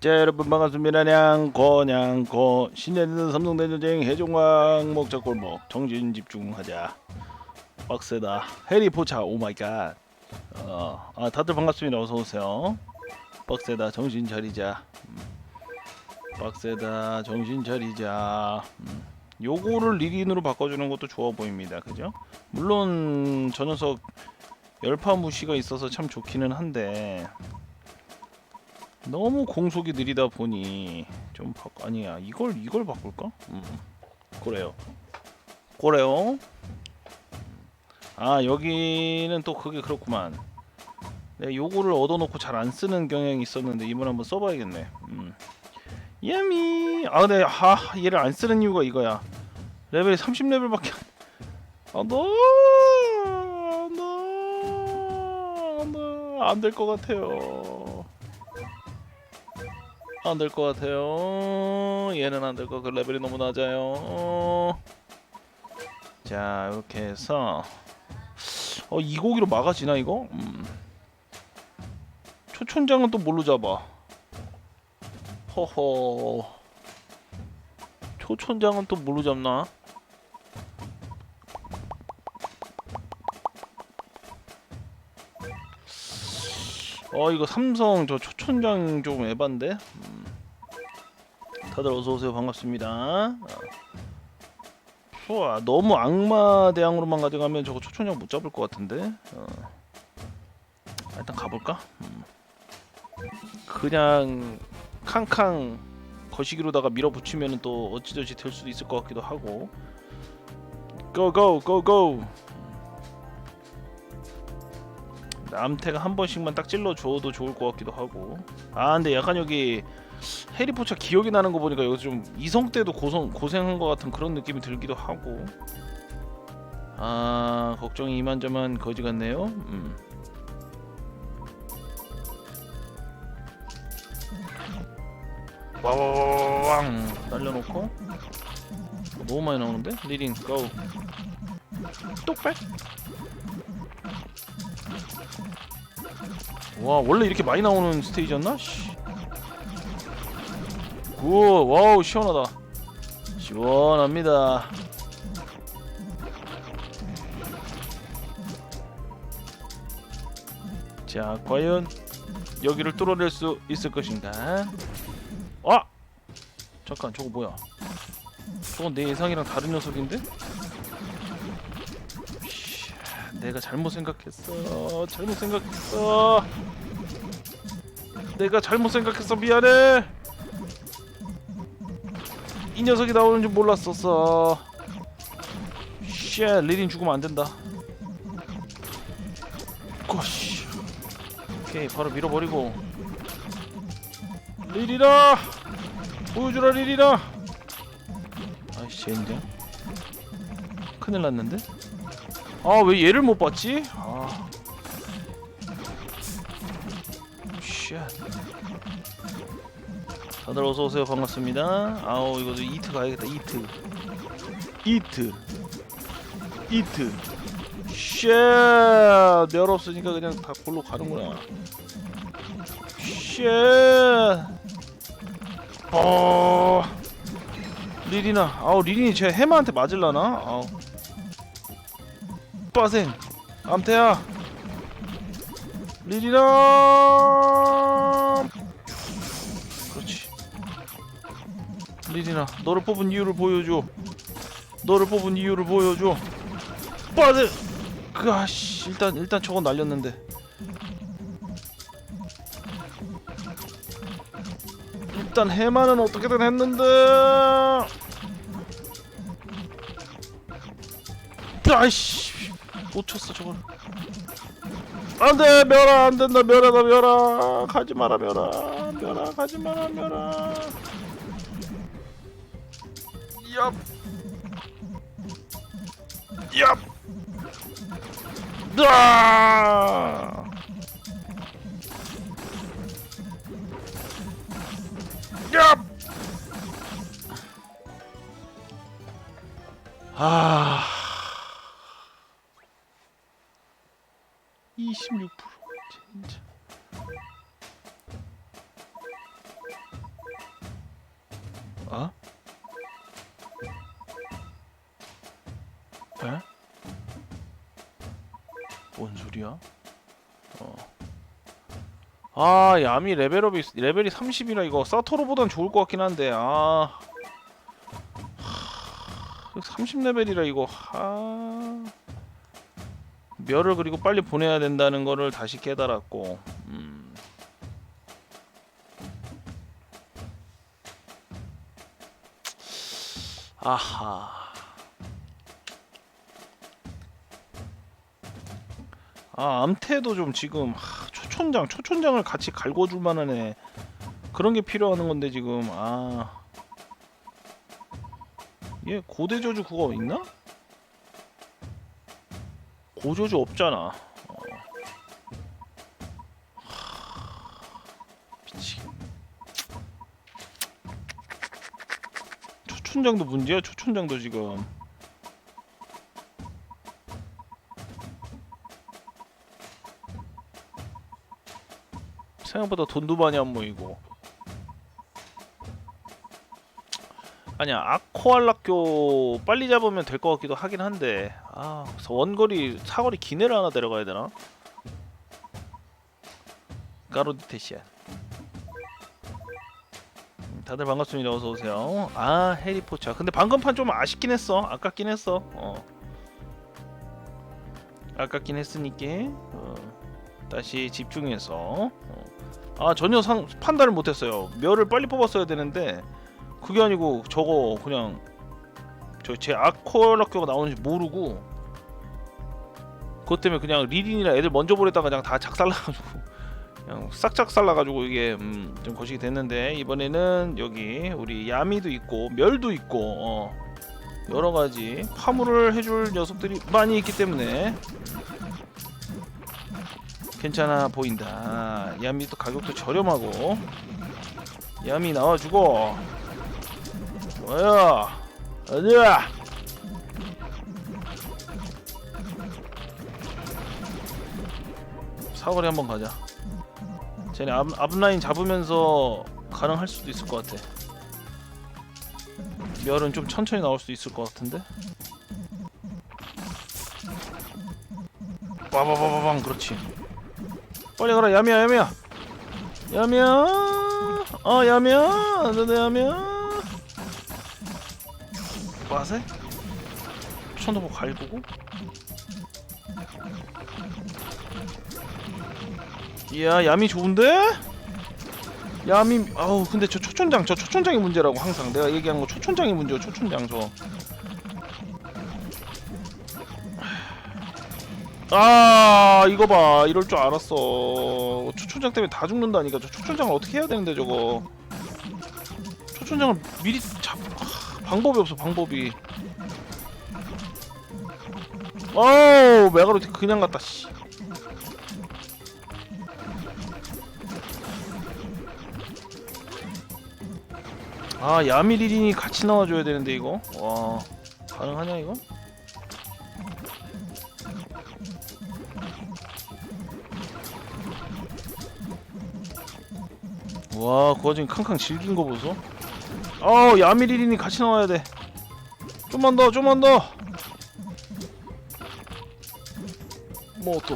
자 여러분 반갑습니다. 냥고 냥고. 신년에는 삼성대전쟁 해종왕 먹자골목 정신 집중하자. 빡세다. 해리포차 오마이갓. 어, 아 다들 반갑습니다. 어서 오세요. 빡세다. 정신 차리자. 음. 빡세다. 정신 차리자. 음. 요거를 리린으로 바꿔주는 것도 좋아 보입니다. 그죠? 물론 저 녀석 열파 무시가 있어서 참 좋기는 한데 너무 공속이 느리다 보니 좀 바... 아니야 이걸 이걸 바꿀까? 음. 그래요. 그래요. 아 여기는 또 그게 그렇구만. 내가 요거를 얻어놓고 잘 안 쓰는 경향이 있었는데 이번 한번 써봐야겠네. 음. 야미. 아 근데 아 얘를 안 쓰는 이유가 이거야. 레벨이 30레벨밖에 안. 아 너. 안될 것 같아요. 안 될 것 같아요. 얘는 안 될 것. 그 레벨이 너무 낮아요. 자 이렇게 해서 어 이 고기로 막아지나 이거? 음. 초촌장은 또 뭘로 잡아? 허허. 초촌장은 또 뭘로 잡나? 어 이거 삼성 저 초촌장 좀 에반데 음. 다들 어서 오세요. 반갑습니다. 어. 좋아 너무 악마 대항으로만 가져가면 저거 초촌장 못 잡을 것 같은데? 어. 일단 가볼까? 음. 그냥 캉캉 거시기로다가 밀어붙이면 또 어찌저찌 될 수도 있을 것 같기도 하고. 고고 고고 남태가 한 번씩만 딱 찔러 줘도 좋을 것 같기도 하고. 아 근데 약간 여기 해리포차 기억이 나는 거 보니까 여기서 좀 이성 때도 고성, 고생한 것 같은 그런 느낌이 들기도 하고 아 걱정이 이만저만 거지 같네요 음. 와와와왕 날려놓고 너무 많이 나오는데? 리딩 고 똑백 와 원래 이렇게 많이 나오는 스테이지였나? 씨. 굿 와우 시원하다. 시원합니다. 자 과연 여기를 뚫어낼 수 있을 것인가? 아! 잠깐 저거 뭐야? 저건 내 예상이랑 다른 녀석인데? 씨, 내가 잘못 생각했어. 잘못 생각했어. 내가 잘못 생각했어. 미안해 이 녀석이 나오는 줄 몰랐었어. 쉣 리린 죽으면 안 된다. 고씨. 오케이 바로 밀어버리고. 리리라 보여주라 리리라 아이씨 젠장 큰일 났는데? 아 왜 얘를 못 봤지? 아. 쉣. 다들 어서 오세요 반갑습니다. 아우 이거 이트 가야겠다 이트. 이트. 이트. 쉣. 멸 없으니까 그냥 다 골로 가는구나. 쉣. 어. 리리나. 아우 리린이 제 해마한테 맞을라나? 아우. 빠생. 암태야. 리리나. 리리나, 너를 뽑은 이유를 보여줘. 너를 뽑은 이유를 보여줘. 빠세. 그 아씨, 일단 일단 저건 날렸는데. 일단 해마는 어떻게든 했는데. 아이씨, 놓쳤어 저걸. 안돼 멸아 안된다 멸아다 멸아 가지 마라 멸아 멸아 가지 마라 멸아 얍 얍! 으아! 얍! 아 아, 야미 레벨업이 레벨이 30이라 이거 사토로보단 좋을 것 같긴 한데. 아. 30레벨이라 이거 하. 멸을 그리고 빨리 보내야 된다는 거를 다시 깨달았고. 음. 아하. 아 암태도 좀 지금 하, 초촌장 초촌장을 같이 갈궈줄 만한 애 그런 게 필요한 건데 지금 아. 얘 고대 저주 그거 있나? 고저주 없잖아. 어. 초촌장도 문제야. 초촌장도 지금. 생각보다 돈도 많이 안 모이고. 아니야 아코알락교 빨리 잡으면 될 것 같기도 하긴 한데. 아 그래서 원거리 사거리 기내를 하나 데려가야 되나? 까로디테시아 음, 다들 반갑습니다. 어서 오세요. 아 해리포차. 근데 방금 판 좀 아쉽긴 했어. 아깝긴 했어. 어. 아깝긴 했으니까 어, 다시 집중해서. 어. 아 전혀 상, 판단을 못했어요. 멸을 빨리 뽑았어야 되는데 그게 아니고 저거 그냥 저 제 아쿠아락교가 나오는지 모르고 그것 때문에 그냥 리린이랑 애들 먼저 보냈다가 그냥 다 작살나가지고 그냥 싹 작살나가지고 이게 음, 좀 거시기 됐는데 이번에는 여기 우리 야미도 있고 멸도 있고 어, 여러 가지 파물을 해줄 녀석들이 많이 있기 때문에 괜찮아 보인다. 야미도 가격도 저렴하고. 야미 나와주고. 뭐야 어디야? 사거리 한번 가자. 쟤네 앞, 앞라인 잡으면서 가능할 수도 있을 것 같아. 멸은 좀 천천히 나올 수 있을 것 같은데? 빠바바바방 그렇지 빨리 가라. 야미야 야미야. 야미야. 어 야미야. 너네 야미야. 빠세? 천도보 갈구고? 이야 야미 좋은데? 야미 아우 근데 저 초촌장 저 초촌장이 문제라고 항상. 내가 얘기한 거 초촌장이 문제야 초촌장 저 아 이거 봐. 이럴 줄 알았어. 초촌장 때문에 다 죽는다니까. 저 초촌장을 어떻게 해야 되는데 저거. 초촌장을 미리 잡 하, 방법이 없어 방법이. 어우 메가로티 그냥 갔다 씨. 아 야미리린이 같이 나와줘야 되는데 이거? 와 가능하냐 이거? 와 그거 지금 캉캉 질긴 거 보소. 어 야미리린이 같이 나와야 돼. 좀만 더 좀만 더 뭐 또.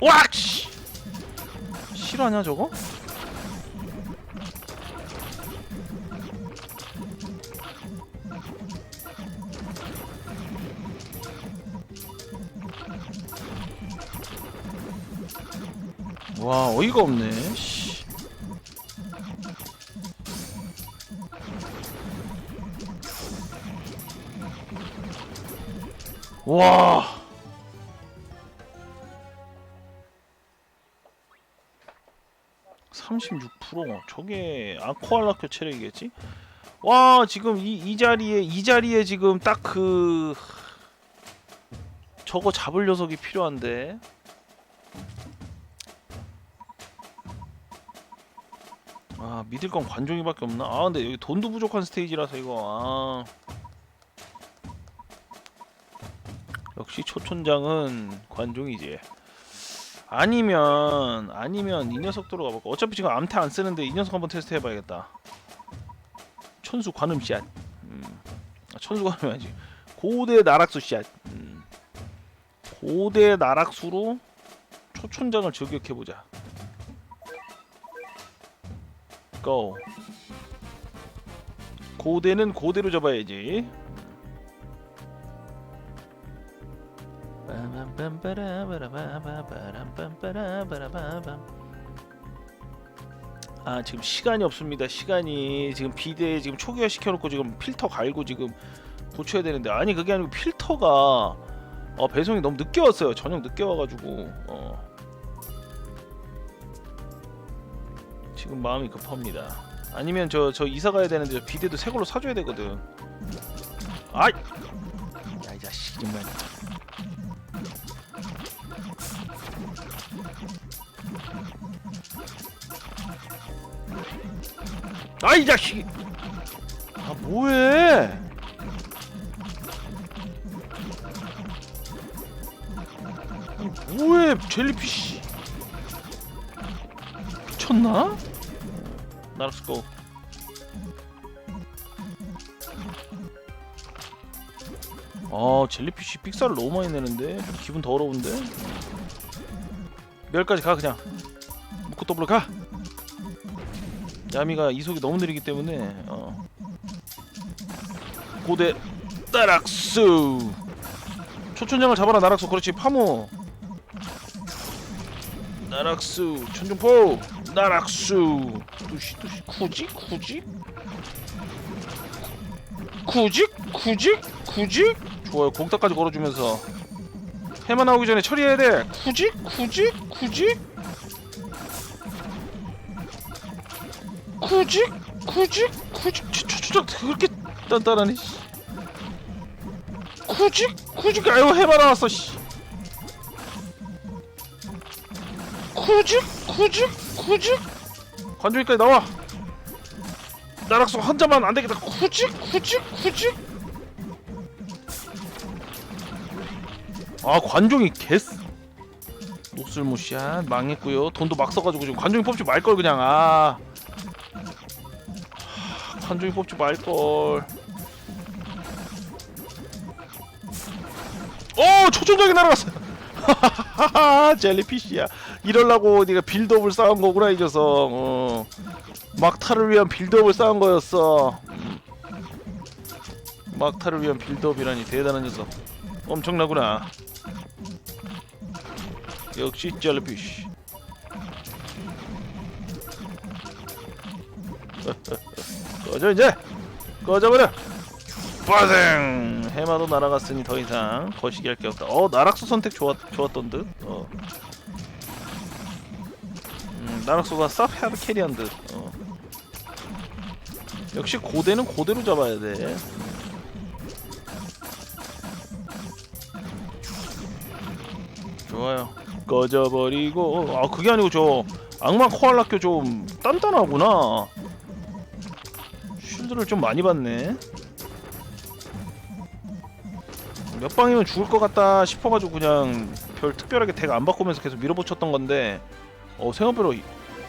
왁씨. 실화냐 저거? 와 어이가 없네 씨. 와. (36% 저게 아쿠알라큐 체력이겠지 와 지금 이, 이 자리에 이 자리에 지금 딱 그 저거 잡을 녀석이 필요한데 아 믿을 건 관종이밖에 없나? 아 근데 여기 돈도 부족한 스테이지라서 이거 아 역시 초촌장은 관종이지 아니면 아니면 이 녀석도로 가볼까 어차피 지금 암태 안 쓰는데 이 녀석 한번 테스트 해봐야겠다 천수 관음 씨앗. 음. 아, 천수 관음이 아니지. 고대 나락수 씨앗. 음. 고대 나락수로 초촌장을 저격해 보자. 고. 고대는 고대로 잡아야지. 아 지금 시간이 없습니다. 시간이 지금 비대 지금 초기화 시켜놓고 지금 필터 갈고 지금 고쳐야 되는데 아니 그게 아니고 필터가 어, 배송이 너무 늦게 왔어요. 저녁 늦게 와가지고 어. 지금 마음이 급합니다. 아니면 저 저 이사 가야 되는데 저 비대도 새 걸로 사줘야 되거든. 아이, 야이 자식 정말. 아이 자식. 아 뭐해? 뭐해 젤리피쉬? 미쳤나? 나락스 고. 아 젤리피쉬 삑살을 너무 많이 내는데 좀 기분 더러운데 멸까지 가 그냥 묶고 더블로 가 야미가 이속이 너무 느리기 때문에 어. 고대 나락수. 초천장을 잡아라 나락수. 그렇지 파무 나락수 천중포. 나락수. 뚜시 뚜시. 굳이 굳이 굳이 굳이 굳이 좋아요. 공타까지 걸어주면서. 해만 나오기 전에 처리해야 돼. 굳이 굳이 굳이 굳이? 굳이? 굳이? 초초초 그렇게 단단하니? 씨. 굳이? 굳이? 아유 해만 나왔어 씨. 굳이? 굳이? 굳이? 관중이까지 나와. 나락수 혼자만 안 되겠다. 굳이? 굳이? 굳이? 아 관종이 개스. 녹슬무시한 망했고요. 돈도 막 써가지고 지금 관종이 뽑지 말 걸 그냥 아 하, 관종이 뽑지 말걸. 오 초전장이 날아갔어. 젤리피쉬야. 이럴라고 네가 빌드업을 쌓은 거구나 이 녀석. 어. 막타를 위한 빌드업을 쌓은 거였어. 음. 막타를 위한 빌드업이라니 대단한 녀석. 엄청나구나. 역시 젤리피쉬 꺼져 이제. 꺼져버려. 빠생. 해마도 날아갔으니 더 이상 거시기 할 게 없다. 어 나락수 선택 좋았, 좋았던 듯? 어. 음, 나락수가 쌉 헤드 캐리한 듯. 어. 역시 고대는 고대로 잡아야 돼. 좋아요. 꺼져버리고. 아 그게 아니고 저 악마 코알라교 좀 단단하구나 쉴드를 좀 많이 받네. 몇 방이면 죽을 것 같다 싶어가지고 그냥 별 특별하게 덱 안 바꾸면서 계속 밀어붙였던 건데 어 생각보다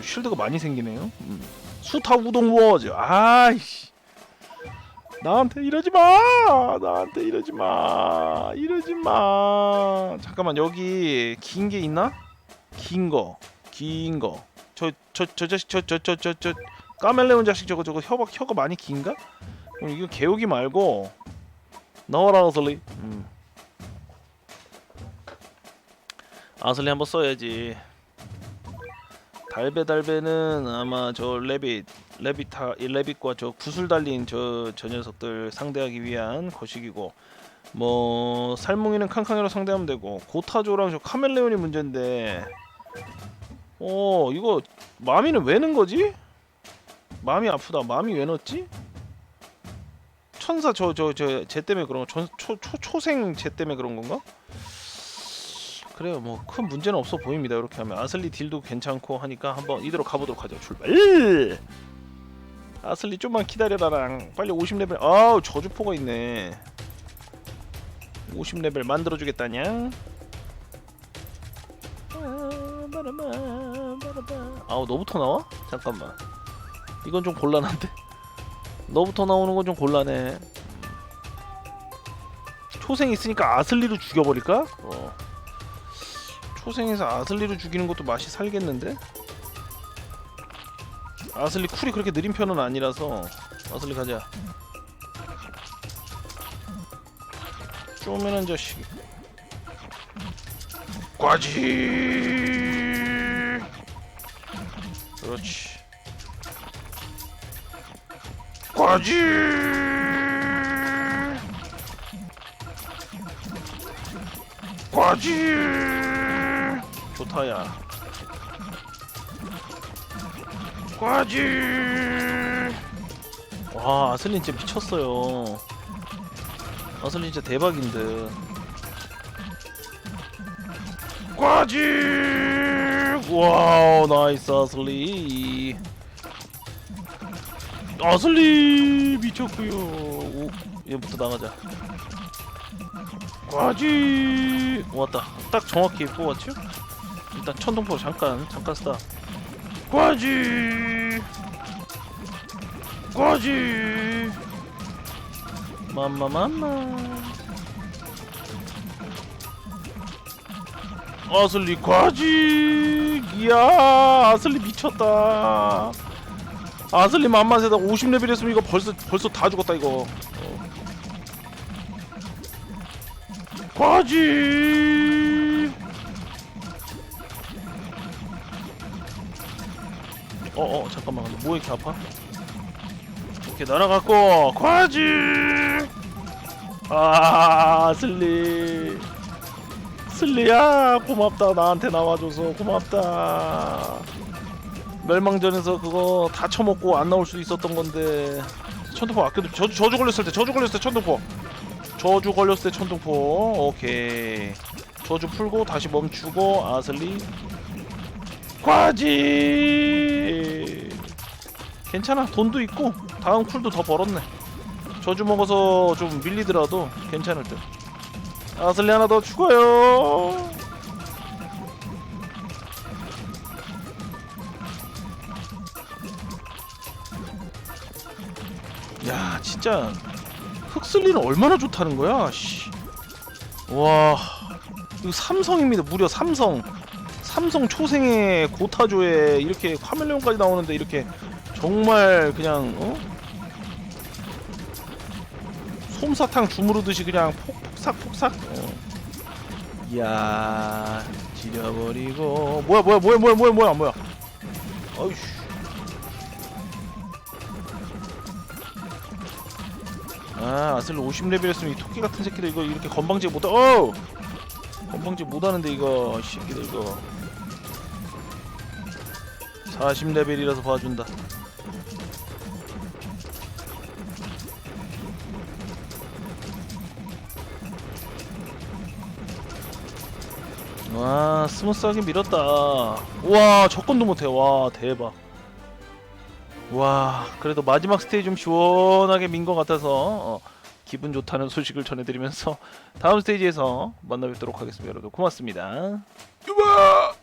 쉴드가 많이 생기네요. 음. 수타 우동 워즈. 아이씨. 나한테 이러지 마! 나한테 이러지 마! 이러지 마! 잠깐만 여기 긴 게 있나? 긴 거 긴 거 저 저 저 자식 저저저저저 까멜레온 자식 저거 저거 혀가 혀가 많이 긴가? 그럼 이거 개우기 말고. 나와라 아슬리. 음. 아슬리 한번 써야지. 달배 달배는 아마 저 레빗 레빗타 이 레빗과 저 구슬 달린 저 저 녀석들 상대하기 위한 거식이고. 뭐 살뭉이는 칸칸이로 상대하면 되고. 고타조랑 저 카멜레온이 문제인데. 어 이거 마미는 왜 넣은 거지? 마음이 아프다 마음이 왜 넣었지? 천사 저 저 저 쟤 때문에 그런 거 초, 초, 초생 쟤 때문에 그런 건가? 그래요 뭐 큰 문제는 없어 보입니다 이렇게 하면 아슬리 딜도 괜찮고 하니까 한번 이대로 가보도록 하죠 출발 아슬리 좀만 기다려라랑 빨리 50레벨 아우 저주포가 있네 50레벨 만들어주겠다냐 아우 너부터 나와? 잠깐만 이건 좀 곤란한데 너부터 나오는 건 좀 곤란해. 초생 있으니까 아슬리로 죽여버릴까? 어. 초생에서 아슬리로 죽이는 것도 맛이 살겠는데? 아슬리 쿨이 그렇게 느린 편은 아니라서 아슬리 가자. 쪼매는 자식. 과지. 그렇지. 과지. 과지. 좋다야. 과지. 와 아슬린 진짜 미쳤어요. 아슬린 진짜 대박인데. 과지. 와우 나이스 아슬리. 아슬리 미쳤고요. 오, 얘부터 나가자. 과지 왔다. 딱 정확히 뽑았죠? 일단 천둥포 잠깐 잠깐 쓰다. 과지 과지 맘마맘마 아슬리 과지 이야 아슬리 미쳤다 아슬리 맘맛에다 50레벨 했으면 이거 벌써 벌써 다 죽었다 이거. 어. 과지! 어어 잠깐만. 근데 뭐 이렇게 아파? 오케이 날아갔고. 과지! 아 슬리. 슬리야 고맙다. 나한테 나와줘서 고맙다 멸망전에서 그거 다 쳐먹고 안 나올 수 있었던 건데 천둥포 아껴도 저주, 저주 걸렸을 때 저주 걸렸을 때 천둥포. 저주 걸렸을 때 천둥포. 오케이. 저주 풀고 다시 멈추고 아슬리. 과지! 괜찮아. 돈도 있고 다음 쿨도 더 벌었네. 저주 먹어서 좀 밀리더라도 괜찮을 듯. 아슬리 하나 더 죽어요 진짜 흑슬리는 얼마나 좋다는 거야 씨. 와 이거 삼성입니다 무려 삼성 삼성 초생의 고타조에 이렇게 카멜레온까지 나오는데 이렇게 정말 그냥 어? 솜사탕 주무르듯이 그냥 폭삭 폭삭 어. 이야 지려버리고 뭐야 뭐야 뭐야 뭐야 뭐야 뭐야 뭐야 아 아슬리 50레벨이었으면 이 토끼 같은 새끼들 이거 이렇게 건방지게 못하 어! 건방지 못하는데 이거 이 새끼들 이거. 40레벨이라서 봐준다. 와 스무스하게 밀었다. 와 접근도 못해. 와 대박 와 그래도 마지막 스테이지 좀 시원하게 민 것 같아서 어, 기분 좋다는 소식을 전해드리면서 다음 스테이지에서 만나 뵙도록 하겠습니다 여러분. 고맙습니다. 유바